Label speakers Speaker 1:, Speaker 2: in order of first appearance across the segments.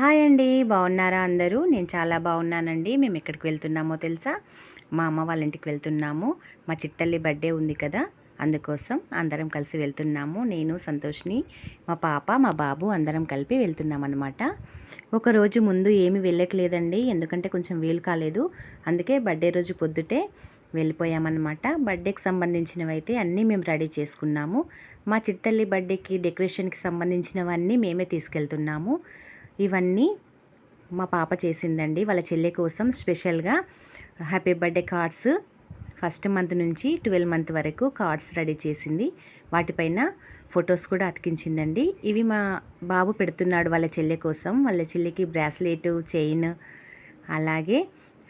Speaker 1: Hi అండి. బాగున్నారా అందరూ? నేను చాలా బాగున్నానండి. మేము ఎక్కడికి వెళ్తున్నామో తెలుసా? మా అమ్మ వాళ్ళ ఇంటికి వెళ్తున్నాము. మా చిట్టల్లి బర్త్డే ఉంది కదా? అందుకోసం అందరం కలిసి వెళ్తున్నాము. నేను సంతోష్ని మా పాప మా బాబు అందరం కలిపి వెళ్తున్నాం అనమాట ఒక రోజు ముందు ఏమీ వెళ్ళట్లేదండి. ఎందుకంటే కొంచెం వీలు కాలేదు. అందుకే బర్త్డే రోజు పొద్దుటే వెళ్ళిపోయామన్నమాట. బర్త్డేకి సంబంధించినవి అయితే అన్నీ మేము రెడీ చేసుకున్నాము. మా చిట్టల్లి బర్త్డేకి డెకరేషన్కి సంబంధించినవన్నీ మేమే తీసుకెళ్తున్నాము. ఇవన్నీ మా పాప చేసిందండి. వాళ్ళ చెల్లె కోసం స్పెషల్గా happy birthday cards. First month నుంచి ట్వెల్వ్ మంత్ వరకు కార్డ్స్ రెడీ చేసింది. వాటిపైన ఫొటోస్ కూడా అతికించిందండి. ఇవి మా బాబు పెడుతున్నాడు వాళ్ళ చెల్లె కోసం. వాళ్ళ చెల్లికి బ్రాస్లెట్ చైన్ అలాగే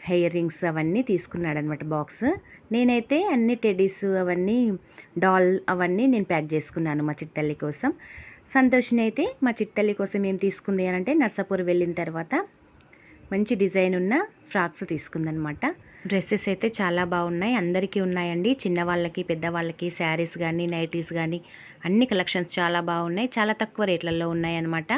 Speaker 1: హెయిర్ రింగ్స్ అవన్నీ తీసుకున్నాడు అనమాట బాక్స్. నేనైతే అన్ని టెడీస్ అవన్నీ డాల్ అవన్నీ నేను ప్యాక్ చేసుకున్నాను మా చిట్టల్లి కోసం. సంతోషిని అయితే మా చిట్టల్లి కోసం ఏం తీసుకుంది అని అంటే నర్సాపూర్ వెళ్ళిన తర్వాత మంచి డిజైన్ ఉన్న ఫ్రాక్స్ తీసుకుందనమాట డ్రెస్సెస్ అయితే చాలా బాగున్నాయి. అందరికీ ఉన్నాయండి. చిన్నవాళ్ళకి పెద్దవాళ్ళకి శారీస్ కానీ నైటీస్ కానీ అన్ని కలెక్షన్స్ చాలా బాగున్నాయి. చాలా తక్కువ రేట్లలో ఉన్నాయన్నమాట.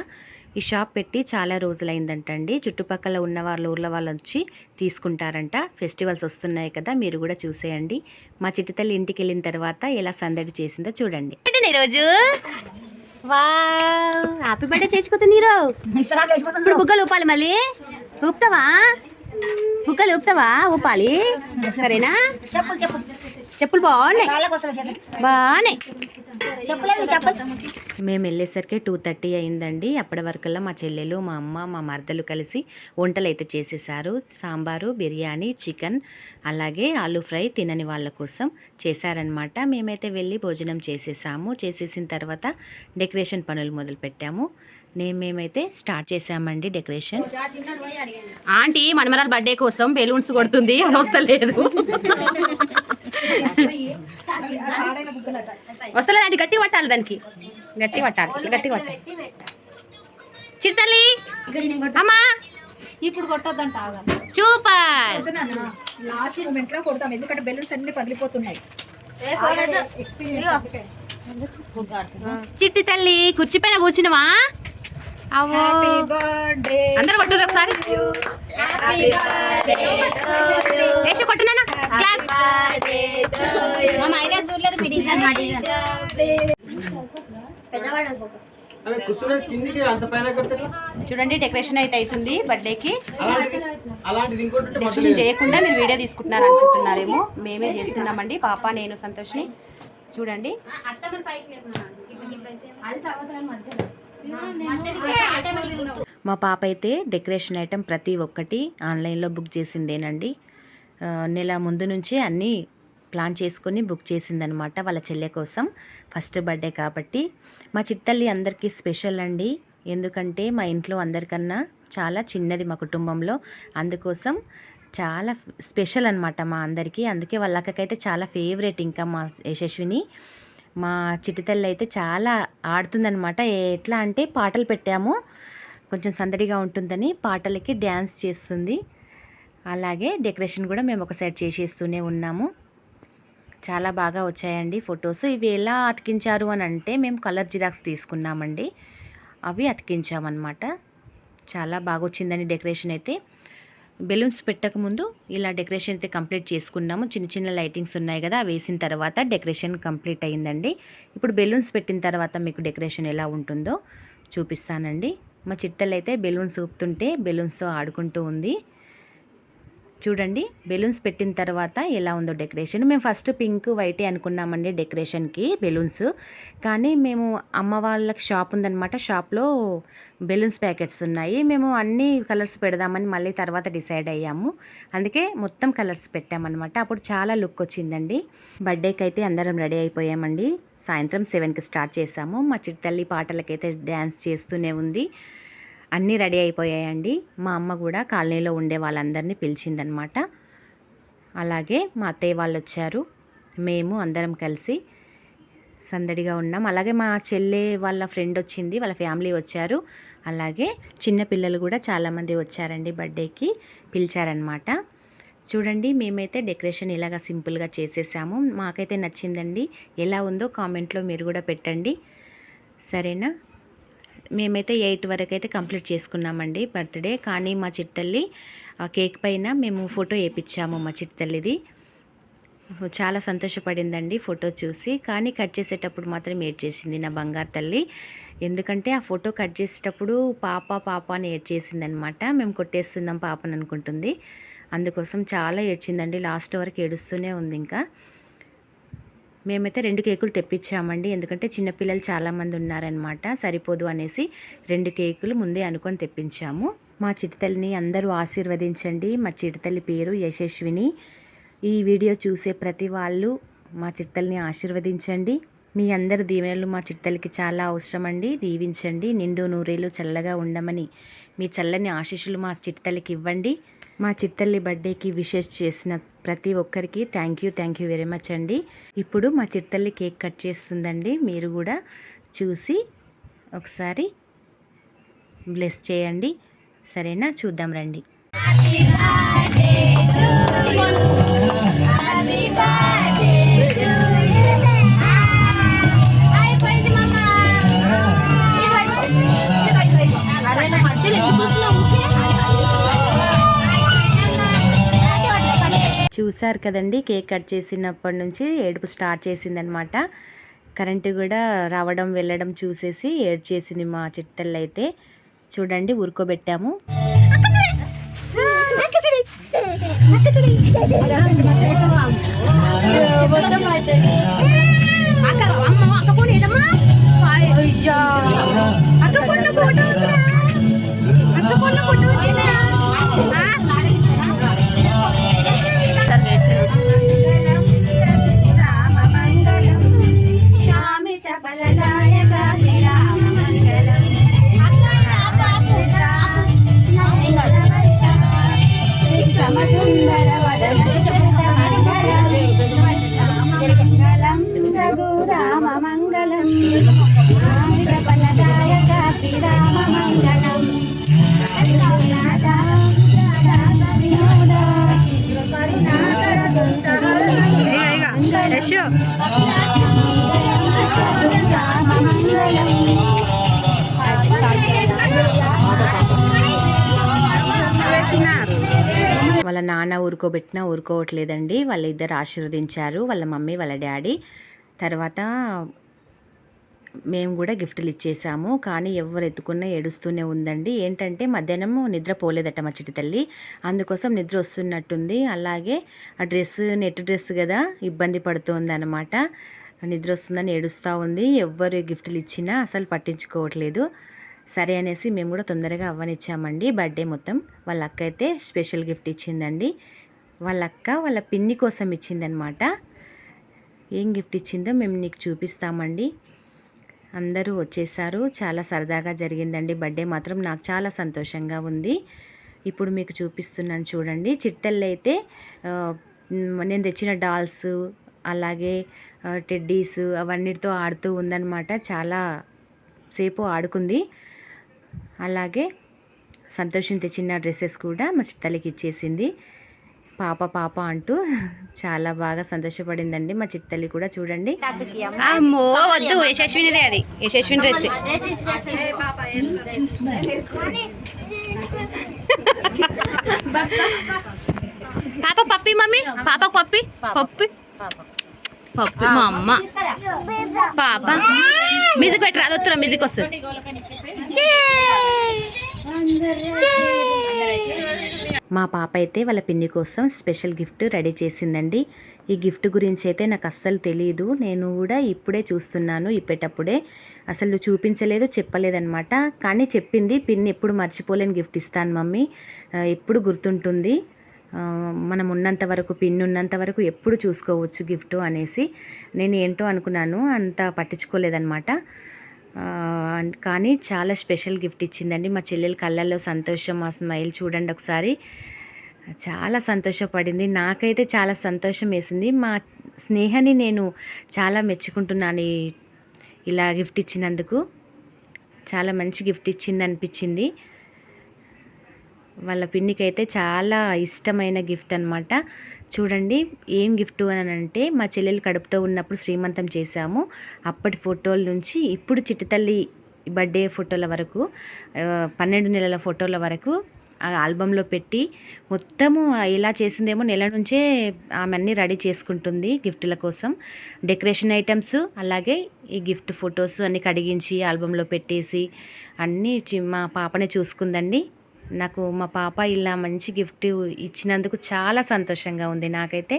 Speaker 1: ఈ షాప్ పెట్టి చాలా రోజులైందంటండి. చుట్టుపక్కల ఉన్న వాళ్ళ ఊర్ల వాళ్ళు వచ్చి తీసుకుంటారంట. ఫెస్టివల్స్ వస్తున్నాయి కదా మీరు కూడా చూసేయండి. మా చిట్టితల్లి ఇంటికి వెళ్ళిన తర్వాత ఎలా సందడి చేసిందో చూడండి. ఈరోజు వా హ్యాపీ బర్త్డే చేసుకుంది నీరు. ఇప్పుడు బుగ్గలు ఊపాలి మళ్ళీ. ఊపుతావా? బుగ్గలు ఊపుతావా? ఊపాలి. సరేనా?
Speaker 2: చెప్పులు చెప్పులు.
Speaker 1: చెప్పులు బాగున్నాయి. బాగున్నాయి. మేము వెళ్ళేసరికి టూ థర్టీ అయిందండి. అప్పటి వరకల్లా మా చెల్లెలు మా అమ్మ మా మరదలు కలిసి వంటలు అయితే చేసేసారు. సాంబారు బిర్యానీ చికెన్ అలాగే ఆలూ ఫ్రై తినని వాళ్ళ కోసం చేశారనమాట మేమైతే వెళ్ళి భోజనం చేసేసాము. చేసేసిన తర్వాత డెకరేషన్ పనులు మొదలు పెట్టాము. నేను మేమైతే స్టార్ట్ చేసామండి డెకరేషన్. ఆంటీ మనమరాల బర్త్డే కోసం బెలూన్స్ కొడుతుంది అని వస్తలేదు. వస్తలేదు అంటే గట్టి పట్టాలి దానికి. గట్టి పట్టాలి ఇట్లా గట్టి పట్టాలి. చిరుతల్లి అమ్మా.
Speaker 3: ఇప్పుడు కొట్టొద్దంట
Speaker 1: చూపర్
Speaker 2: లాస్ట్ మూమెంట్లో కొడతాం ఎందుకంటే బెలూన్స్ అన్ని పగిలిపోతున్నాయి.
Speaker 1: చిట్టి తల్లి కుర్చీ పైన కూర్చున్నావా? అవో అందరూ కొట్టురు ఒకసారి. వేసి కొట్టునా క్లాప్స్
Speaker 4: ఆమె కూర్చునే కిందికి అంత పైన కడితే ఎట్లా?
Speaker 1: చూడండి డెకరేషన్ అయితే అవుతుంది బర్త్డేకి డెకరేషన్ చేయకుండా మీరు వీడియో తీసుకుంటున్నారు అనుకుంటున్నారేమో. మేమే చేస్తున్నామండి పాప నేను సంతోష్ని. చూడండి. మా పాప అయితే డెకరేషన్ ఐటెం ప్రతి ఒక్కటి ఆన్లైన్లో బుక్ చేసిందేనండి. నెల ముందు నుంచి అన్నీ ప్లాన్ చేసుకొని బుక్ చేసిందనమాట వాళ్ళ చెల్లె కోసం. ఫస్ట్ బర్త్డే కాబట్టి. మా చిట్టల్లి అందరికీ స్పెషల్ అండి. ఎందుకంటే మా ఇంట్లో అందరికన్నా చాలా చిన్నది మా కుటుంబంలో. అందుకోసం చాలా స్పెషల్ అనమాట మా అందరికీ. అందుకే వాళ్ళ అక్కకైతే చాలా ఫేవరెట్ ఇంకా మా యశస్విని. మా చిటితల్లి అయితే చాలా ఆడుతుందనమాట ఎట్లా అంటే పాటలు పెట్టాము. కొంచెం సందడిగా ఉంటుందని పాటలకి డ్యాన్స్ చేస్తుంది. అలాగే డెకరేషన్ కూడా మేము ఒక సైడ్ చేసేస్తూనే ఉన్నాము. చాలా బాగా వచ్చాయండి ఫొటోస్. ఇవి ఎలా అతికించారు అని అంటే మేము కలర్ జిరాక్స్ తీసుకున్నామండి. అవి అతికించామన్నమాట. చాలా బాగా వచ్చిందని డెకరేషన్ అయితే. బెలూన్స్ పెట్టకముందు ఇలా డెకరేషన్ అయితే కంప్లీట్ చేసుకున్నాము. చిన్న చిన్న లైటింగ్స్ ఉన్నాయి కదా అవి వేసిన తర్వాత డెకరేషన్ కంప్లీట్ అయ్యిందండి ఇప్పుడు బెలూన్స్ పెట్టిన తర్వాత మీకు డెకరేషన్ ఎలా ఉంటుందో చూపిస్తానండి. మా చిట్టలు అయితే బెలూన్స్ ఊపుతుంటే బెలూన్స్తో ఆడుకుంటూ ఉంది. చూడండి బెలూన్స్ పెట్టిన తర్వాత ఎలా ఉందో డెకరేషన్. మేము ఫస్ట్ పింక్ వైటే అనుకున్నామండి డెకరేషన్కి బెలూన్స్. కానీ మేము అమ్మ వాళ్ళకి షాప్ ఉందన్నమాట. షాప్లో బెలూన్స్ ప్యాకెట్స్ ఉన్నాయి. మేము అన్ని కలర్స్ పెడదామని మళ్ళీ తర్వాత డిసైడ్ అయ్యాము. అందుకే మొత్తం కలర్స్ పెట్టామన్నమాట. అప్పుడు చాలా లుక్ వచ్చిందండి. బర్త్డేకి అయితే అందరం రెడీ అయిపోయామండి. సాయంత్రం సెవెన్కి స్టార్ట్ చేసాము. మా చిట్టల్లి పాటలకైతే డ్యాన్స్ చేస్తూనే ఉంది. అన్నీ రెడీ అయిపోయాయండి. మా అమ్మ కూడా కాలనీలో ఉండే వాళ్ళందరినీ పిలిచిందనమాట. అలాగే మా అత్తయ్య వాళ్ళు వచ్చారు. మేము అందరం కలిసి సందడిగా ఉన్నాం. అలాగే మా చెల్లె వాళ్ళ ఫ్రెండ్ వచ్చింది వాళ్ళ ఫ్యామిలీ వచ్చారు. అలాగే చిన్న పిల్లలు కూడా చాలామంది వచ్చారండి బర్త్డేకి పిలిచారనమాట. చూడండి మేమైతే డెకరేషన్ ఇలాగ సింపుల్గా చేసేసాము. మాకైతే నచ్చిందండి. ఎలా ఉందో కామెంట్లో మీరు కూడా పెట్టండి. సరేనా? మేమైతే ఎయిట్ వరకు అయితే కంప్లీట్ చేసుకున్నామండి బర్త్డే. కానీ మా చిట్టల్లి ఆ కేక్ పైన మేము ఫోటో వేయించాము మా చిట్టల్లిది చాలా సంతోషపడిందండి ఫోటో చూసి. కానీ కట్ చేసేటప్పుడు మాత్రం ఏడ్చేసింది నా బంగారు తల్లి. ఎందుకంటే ఆ ఫోటో కట్ చేసేటప్పుడు పాప పాప అని ఏడ్చేసింది అనమాట మేము కొట్టేస్తున్నాం పాపని అనుకుంటుంది. అందుకోసం చాలా ఏడ్చిందండి. లాస్ట్ వరకు ఏడుస్తూనే ఉంది ఇంకా. మేమైతే రెండు కేకులు తెప్పించామండి. ఎందుకంటే చిన్నపిల్లలు చాలామంది ఉన్నారనమాట సరిపోదు అనేసి రెండు కేకులు ముందే అనుకొని తెప్పించాము. మా చిటితల్లిని అందరూ ఆశీర్వదించండి. మా చిటితల్లి పేరు యశస్విని. ఈ వీడియో చూసే ప్రతి వాళ్ళు మా చిట్టల్ని ఆశీర్వదించండి. మీ అందరి దీవెనలు మా చిట్టలకి చాలా అవసరం అండి దీవించండి. నిండు నూరేలు చల్లగా ఉండమని మీ చల్లని ఆశీస్సులు మా చిట్టలకి ఇవ్వండి. మా చిట్టల్లి బర్త్డేకి విషెస్ చేసిన ప్రతి ఒక్కరికి thank you thank you very much అండి. ఇప్పుడు మా చిట్టల్లి కేక్ కట్ చేస్తుందండి. మీరు కూడా చూసి ఒకసారి బ్లెస్ చేయండి. సరేనా? చూద్దాం రండి.
Speaker 3: అరే
Speaker 1: చూసారు కదండి కేక్ కట్ చేసినప్పటి నుంచి ఏడుపు స్టార్ట్ చేసిందనమాట కరెంటు కూడా రావడం వెళ్ళడం చూసేసి ఏడ్చేసింది మా చిట్టల్లో అయితే చూడండి ఉరుకోబెట్టాము
Speaker 3: అక్క ఫోటో అక్క ఫోన్ ఫోటో వచ్చిందా
Speaker 1: వాళ్ళ నాన్న ఊరుకోబెట్టినా ఊరుకోవట్లేదండి. వాళ్ళిద్దరు ఆశీర్వదించారు. వాళ్ళ మమ్మీ వాళ్ళ డాడీ. తర్వాత మేము కూడా గిఫ్ట్లు ఇచ్చేసాము. కానీ ఎవరు ఎత్తుకున్నా ఏడుస్తూనే ఉందండి. ఏంటంటే మధ్యాహ్నం నిద్రపోలేదట మా చిట్టి తల్లి. అందుకోసం నిద్ర వస్తున్నట్టుంది. అలాగే ఆ డ్రెస్ నెట్ డ్రెస్ కదా ఇబ్బంది పడుతుంది అనమాట నిద్ర వస్తుందని ఏడుస్తూ ఉంది. ఎవ్వరు గిఫ్ట్లు ఇచ్చినా అసలు పట్టించుకోవట్లేదు. సరే అనేసి మేము కూడా తొందరగా అవ్వనిచ్చామండి. బర్త్డే మొత్తం వాళ్ళ అక్క అయితే స్పెషల్ గిఫ్ట్ ఇచ్చిందండి. వాళ్ళ అక్క వాళ్ళ పిన్ని కోసం ఇచ్చిందనమాట ఏం గిఫ్ట్ ఇచ్చిందో మేము నీకు చూపిస్తామండి. అందరూ వచ్చేసారు. చాలా సరదాగా జరిగిందండి. బర్త్డే మాత్రం నాకు చాలా సంతోషంగా ఉంది. ఇప్పుడు మీకు చూపిస్తున్నాను చూడండి. చిట్టెళ్ళు అయితే నేను తెచ్చిన డాల్స్ అలాగే టెడ్డీస్ అవన్నిటితో ఆడుతూ ఉందన్నమాట. చాలా సేపు ఆడుకుంది. అలాగే సంతోషం తెచ్చిన డ్రెస్సెస్ కూడా మా చిట్టలకి ఇచ్చేసింది. పాప పాప అంటూ చాలా బాగా సంతోషపడిందండి. మా చిట్టల్లి కూడా చూడండి.
Speaker 5: అమ్మో వద్దు యశస్వినిదే అది. యశస్విని డ్రెస్ పాప పప్పి మమ్మీ? పాప పప్పి? పప్పి? పప్పి మా అమ్మ. పాప. మ్యూజిక్ పెట్టి రాదొత్తురా మ్యూజిక్ వస్తుంది.
Speaker 1: మా పాప అయితే వాళ్ళ పిన్ని కోసం స్పెషల్ గిఫ్ట్ రెడీ చేసిందండి. ఈ గిఫ్ట్ గురించి అయితే నాకు అస్సలు తెలియదు నేను కూడా ఇప్పుడే చూస్తున్నాను ఇప్పేటప్పుడే. అసలు చూపించలేదు చెప్పలేదన్నమాట. కానీ చెప్పింది పిన్ని ఎప్పుడు మర్చిపోలేని గిఫ్ట్ ఇస్తాను మమ్మీ. ఎప్పుడు గుర్తుంటుంది. మనం ఉన్నంత వరకు పిన్ ఉన్నంత వరకు ఎప్పుడు చూసుకోవచ్చు గిఫ్ట్ అనేసి. నేను ఏంటో అనుకున్నాను అంత పట్టించుకోలేదన్నమాట. కానీ చాలా స్పెషల్ గిఫ్ట్ ఇచ్చిందండి. మా చెల్లెల కళ్ళల్లో సంతోషం ఆ స్మైల్ చూడండి ఒకసారి. చాలా సంతోషపడింది. నాకైతే చాలా సంతోషం వేసింది. మా స్నేహని నేను చాలా మెచ్చుకుంటున్నాను ఇలా గిఫ్ట్ ఇచ్చినందుకు. చాలా మంచి గిఫ్ట్ ఇచ్చింది అనిపించింది వాళ్ళ పిన్నికి అయితే చాలా ఇష్టమైన గిఫ్ట్ అనమాట చూడండి ఏం గిఫ్ట్ అని అంటే మా చెల్లెలు కడుపుతో ఉన్నప్పుడు శ్రీమంతం చేశాము. అప్పటి ఫోటోల నుంచి ఇప్పుడు చిట్టితల్లి బర్త్డే ఫోటోల వరకు పన్నెండు నెలల ఫోటోల వరకు ఆ ఆల్బంలో పెట్టి మొత్తము ఇలా చేసిందేమో నెల నుంచే ఆమె అన్నీ రెడీ చేసుకుంటుంది గిఫ్ట్ల కోసం. డెకరేషన్ ఐటమ్స్ అలాగే ఈ గిఫ్ట్ ఫొటోస్ అన్నీ కడిగించి ఆల్బంలో పెట్టేసి అన్నీ చి- మా పాపనే చూసుకుందండి. నాకు మా పాప ఇలా మంచి గిఫ్ట్ ఇచ్చినందుకు చాలా సంతోషంగా ఉంది. నాకైతే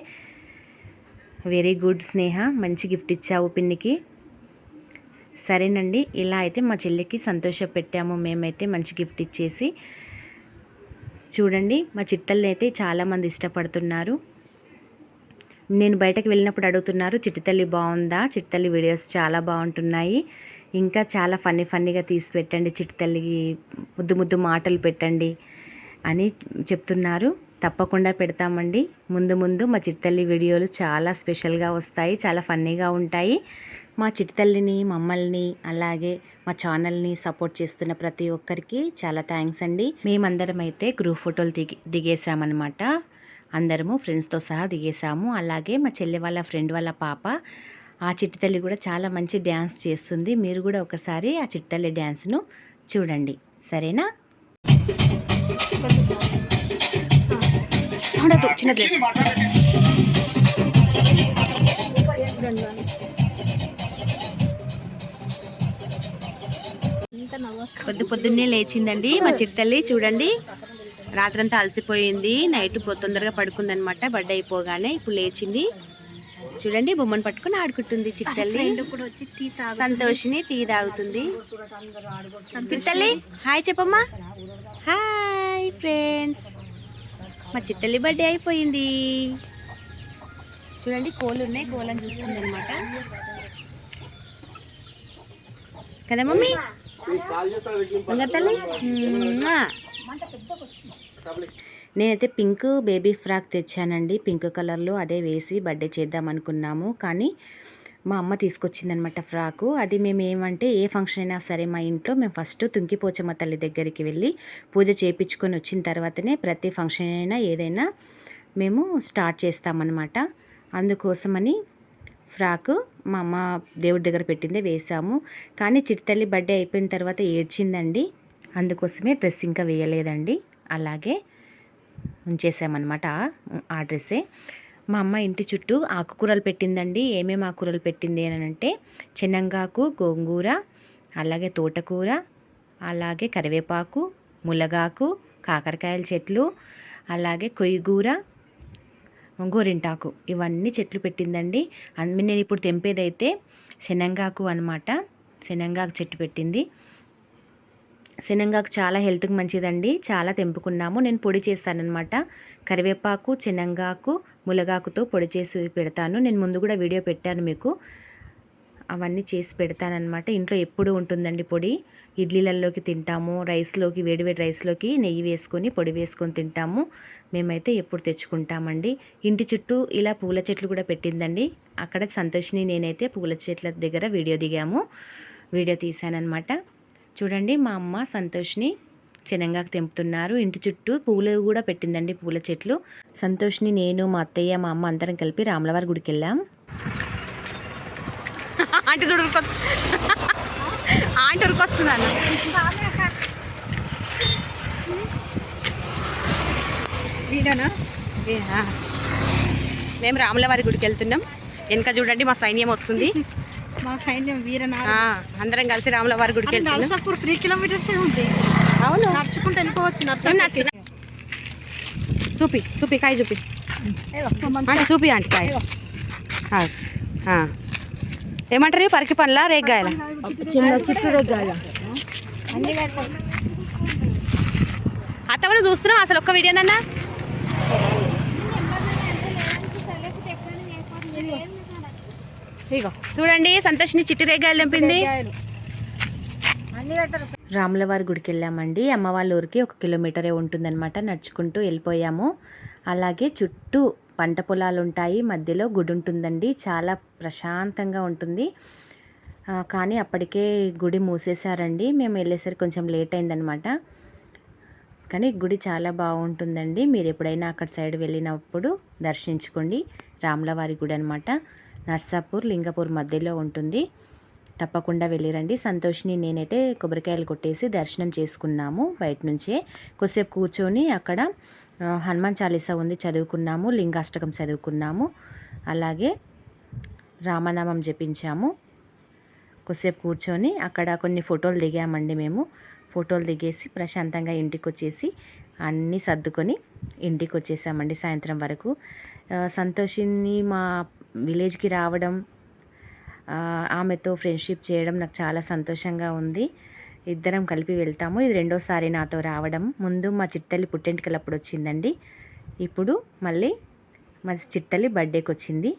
Speaker 1: వెరీ గుడ్ స్నేహ మంచి గిఫ్ట్ ఇచ్చావు పిన్నికి. సరేనండి ఇలా అయితే మా చెల్లికి సంతోష పెట్టాము మేమైతే మంచి గిఫ్ట్ ఇచ్చేసి చూడండి మా చిట్టల్ని అయితే చాలామంది ఇష్టపడుతున్నారు. నేను బయటకు వెళ్ళినప్పుడు అడుగుతున్నారు చిట్టితల్లి బాగుందా? చిట్టల్లి వీడియోస్ చాలా బాగుంటున్నాయి. ఇంకా చాలా ఫన్నీ ఫన్నీగా తీసి పెట్టండి చిట్టుతల్లికి ముద్దు ముద్దు మాటలు పెట్టండి అని చెప్తున్నారు. తప్పకుండా పెడతామండి. ముందు ముందు మా చిట్టల్లి వీడియోలు చాలా స్పెషల్గా వస్తాయి చాలా ఫన్నీగా ఉంటాయి. మా చిట్టుతల్లిని మమ్మల్ని అలాగే మా ఛానల్ని సపోర్ట్ చేస్తున్న ప్రతి ఒక్కరికి చాలా థ్యాంక్స్ అండి. మేమందరం అయితే గ్రూప్ ఫోటోలు దిగి దిగేసామన్నమాట అందరము ఫ్రెండ్స్తో సహా దిగేసాము అలాగే మా చెల్లి వాళ్ళ ఫ్రెండ్ వాళ్ళ పాప ఆ చిట్టుతల్లి కూడా చాలా మంచి డ్యాన్స్ చేస్తుంది. మీరు కూడా ఒకసారి ఆ చిట్టుతల్లి డ్యాన్స్ను చూడండి. సరేనా? చిన్నది. పొద్దు పొద్దున్నే లేచిందండి మా చిట్టల్లి చూడండి. రాత్రంతా అలసిపోయింది నైట్ తొందరగా పడుకుందనమాట బర్త్డే అయిపోగానే ఇప్పుడు లేచింది. చూడండి బొమ్మను పట్టుకుని ఆడుకుంటుంది చిట్టల్లి సంతోషిని టీ తాగుతుంది. చిట్టల్లి హాయ్ చెప్పమ్మా. Hi friends. మా చిట్టల్లి బర్త్డే అయిపోయింది. చూడండి కోళ్ళు ఉన్నాయి కోళ్ళని చూస్తుంది అనమాట కదా మమ్మీ తల్లి. నేనైతే పింక్ బేబీ ఫ్రాక్ తెచ్చానండి. పింక్ కలర్లో అదే వేసి బర్త్డే చేద్దాం అనుకున్నాము. కానీ మా అమ్మ తీసుకొచ్చిందనమాట ఫ్రాకు. అది మేము ఏమంటే ఏ ఫంక్షన్ అయినా సరే మా ఇంట్లో మేము ఫస్ట్ తుంకిపోచమ్మ తల్లి దగ్గరికి వెళ్ళి పూజ చేయించుకొని వచ్చిన తర్వాతనే ప్రతి ఫంక్షన్ అయినా ఏదైనా మేము స్టార్ట్ చేస్తామన్నమాట. అందుకోసమని ఫ్రాకు మా అమ్మ దేవుడి దగ్గర పెట్టిందే వేసాము. కానీ చిటితల్లి బర్త్డే అయిపోయిన తర్వాత ఏడ్చిందండి. అందుకోసమే డ్రెస్ ఇంకా వేయలేదండి. అలాగే ఉంచేసామన్నమాట ఆ- డ్రెస్సే. మా అమ్మ ఇంటి చుట్టూ ఆకుకూరలు పెట్టిందండి. ఏమేమి ఆకుకూరలు పెట్టింది అని అంటే చెన్నంగాకు గోంగూర అలాగే తోటకూర అలాగే కరివేపాకు ములగాకు కాకరకాయల చెట్లు అలాగే కొయ్యగూర గోరింటాకు ఇవన్నీ చెట్లు పెట్టిందండి. అందు నేను ఇప్పుడు తెంపేదైతే శనగాకు అనమాట శనగాకు చెట్టు పెట్టింది. శనగాకు చాలా హెల్త్కి మంచిదండి. చాలా తెంపుకున్నాము. నేను పొడి చేస్తానన్నమాట. కరివేపాకు శనగాకు ములగాకుతో పొడి చేసి పెడతాను. నేను ముందు కూడా వీడియో పెట్టాను మీకు. అవన్నీ చేసి పెడతానన్నమాట. ఇంట్లో ఎప్పుడు ఉంటుందండి పొడి. ఇడ్లీలలోకి తింటాము. రైస్లోకి వేడివేడి రైస్లోకి నెయ్యి వేసుకొని పొడి వేసుకొని తింటాము. మేమైతే ఎప్పుడు తెచ్చుకుంటామండి. ఇంటి చుట్టూ ఇలా పూల చెట్లు కూడా పెట్టిందండి. అక్కడ సంతోషిని నేనైతే పూల చెట్ల దగ్గర వీడియో దిగాము. వీడియో తీశానమాట చూడండి మా అమ్మ సంతోష్ని శనంగాకు తెంపుతున్నారు. ఇంటి చుట్టూ పూలు కూడా పెట్టిందండి పూల చెట్లు. సంతోష్ని నేను మా అత్తయ్య మా అమ్మ అందరం కలిపి రాములవారి గుడికి వెళ్ళాం.
Speaker 5: ఆంటీ చూడు ఆంటీ ఉరికొస్తున్నాను మేము రాములవారి గుడికి వెళ్తున్నాం. వెనక చూడండి మా సైన్యం వస్తుంది.
Speaker 2: మా సైన్యం వీరనా
Speaker 5: ఆ, అందరం కలిసి రాములవారి గుడికి వెళ్తున్నాం.
Speaker 2: నరసాపూర్ త్రీ కిలోమీటర్స్ ఉంది.
Speaker 5: అవును.
Speaker 2: నడుచుకుంటూ వెళ్ళిపోవచ్చు నర్సాపూర్?
Speaker 5: చూపి చూపి కాయ చూపి. అంటే చూపి ఆంటీ కాయ. ఏమంటారు? పరికి పండ్ల రేగ్గాయల?
Speaker 2: చిట్టు రొగ్గాయ
Speaker 5: అత్తమ్మను చూస్తున్నాం అసలు ఒక్క వీడియోనన్నా? ఇగో చూడండి సంతోష్ని చిట్టి రేగాయలు తెంపింది.
Speaker 1: రాములవారి గుడికి వెళ్ళామండి. అమ్మ వాళ్ళ ఊరికి ఒక కిలోమీటరే ఉంటుందన్నమాట. నడుచుకుంటూ వెళ్ళిపోయాము. అలాగే చుట్టూ పంట పొలాలు ఉంటాయి. మధ్యలో గుడి ఉంటుందండి. చాలా ప్రశాంతంగా ఉంటుంది. కానీ అప్పటికే గుడి మూసేశారండి. మేము వెళ్ళేసరికి కొంచెం లేట్ అయిందనమాట కానీ గుడి చాలా బాగుంటుందండి. మీరు ఎప్పుడైనా అక్కడ సైడ్ వెళ్ళినప్పుడు దర్శించుకోండి. రాములవారి గుడి అనమాట నర్సాపూర్ లింగపూర్ మధ్యలో ఉంటుంది. తప్పకుండా వెళ్ళిరండి. సంతోష్ని నేనైతే కొబ్బరికాయలు కొట్టేసి దర్శనం చేసుకున్నాము బయట నుంచే. కొద్దిసేపు కూర్చొని అక్కడ హనుమాన్ చాలీసా ఉంది చదువుకున్నాము లింగాష్టకం చదువుకున్నాము. అలాగే రామనామం జపించాము. కొద్దిసేపు కూర్చొని అక్కడ కొన్ని ఫోటోలు దిగామండి మేము. ఫోటోలు దిగేసి ప్రశాంతంగా ఇంటికి వచ్చేసి అన్నీ సర్దుకొని ఇంటికి వచ్చేసామండి సాయంత్రం వరకు. సంతోషిని మా విలేజ్కి రావడం ఆమెతో ఫ్రెండ్షిప్ చేయడం నాకు చాలా సంతోషంగా ఉంది. ఇద్దరం కలిపి వెళ్తాము. ఇది రెండోసారి నాతో రావడం. ముందు మా చిట్టల్లి పుట్టెంటికలప్పుడు వచ్చిందండి. ఇప్పుడు మళ్ళీ మా చిట్టల్లి బర్త్డేకి వచ్చింది.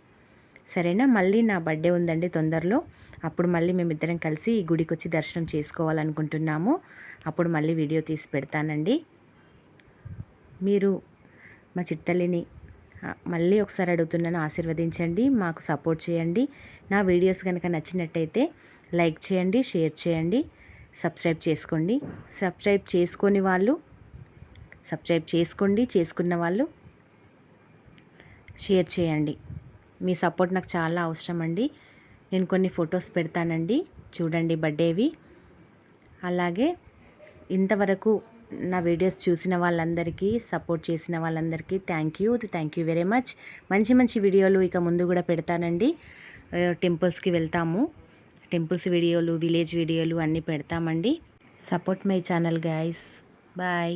Speaker 1: సరేనా? మళ్ళీ నా బర్త్డే ఉందండి తొందరలో. అప్పుడు మళ్ళీ మేమిద్దరం కలిసి ఈ గుడికి వచ్చి దర్శనం చేసుకోవాలనుకుంటున్నాము. అప్పుడు మళ్ళీ వీడియో తీసి పెడతానండి. మీరు మా చిట్టల్లిని మళ్ళీ ఒకసారి అడుగుతున్నాను ఆశీర్వదించండి మాకు సపోర్ట్ చేయండి. నా వీడియోస్ కనుక నచ్చినట్టయితే లైక్ చేయండి షేర్ చేయండి సబ్స్క్రైబ్ చేసుకోండి. సబ్స్క్రైబ్ చేసుకొని వాళ్ళు సబ్స్క్రైబ్ చేసుకోండి చేసుకున్న వాళ్ళు షేర్ చేయండి. మీ సపోర్ట్ నాకు చాలా అవసరం అండి. నేను కొన్ని ఫొటోస్ పెడతానండి. చూడండి బర్త్డేవి. అలాగే ఇంతవరకు నా వీడియోస్ చూసిన వాళ్ళందరికీ సపోర్ట్ చేసిన వాళ్ళందరికీ thank you thank you very much మంచి మంచి వీడియోలు ఇక ముందు కూడా పెడతానండి. టెంపుల్స్కి వెళ్తాము. టెంపుల్స్ వీడియోలు విలేజ్ వీడియోలు అన్నీ పెడతామండి. Support my channel guys bye